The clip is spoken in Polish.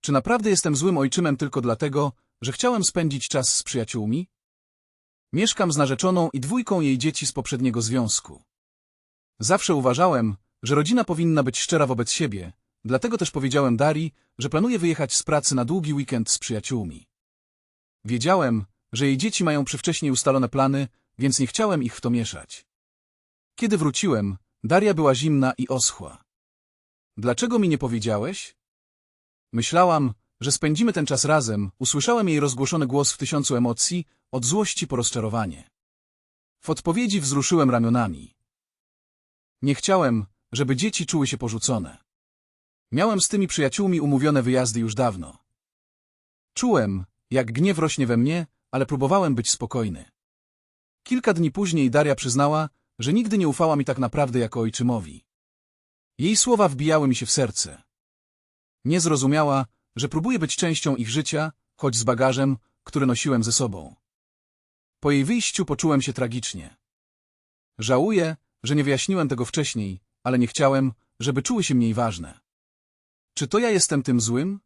Czy naprawdę jestem złym ojczymem tylko dlatego, że chciałem spędzić czas z przyjaciółmi? Mieszkam z narzeczoną i dwójką jej dzieci z poprzedniego związku. Zawsze uważałem, że rodzina powinna być szczera wobec siebie, dlatego też powiedziałem Darii, że planuję wyjechać z pracy na długi weekend z przyjaciółmi. Wiedziałem, że jej dzieci mają przywcześnie ustalone plany, więc nie chciałem ich w to mieszać. Kiedy wróciłem, Daria była zimna i oschła. Dlaczego mi nie powiedziałeś? Myślałam, że spędzimy ten czas razem, usłyszałem jej rozgłoszony głos w tysiącu emocji, od złości po rozczarowanie. W odpowiedzi wzruszyłem ramionami. Nie chciałem, żeby dzieci czuły się porzucone. Miałem z tymi przyjaciółmi umówione wyjazdy już dawno. Czułem, jak gniew rośnie we mnie, ale próbowałem być spokojny. Kilka dni później Daria przyznała, że nigdy nie ufała mi tak naprawdę jako ojczymowi. Jej słowa wbijały mi się w serce. Nie zrozumiała, że próbuję być częścią ich życia, choć z bagażem, który nosiłem ze sobą. Po jej wyjściu poczułem się tragicznie. Żałuję, że nie wyjaśniłem tego wcześniej, ale nie chciałem, żeby czuły się mniej ważne. Czy to ja jestem tym złym?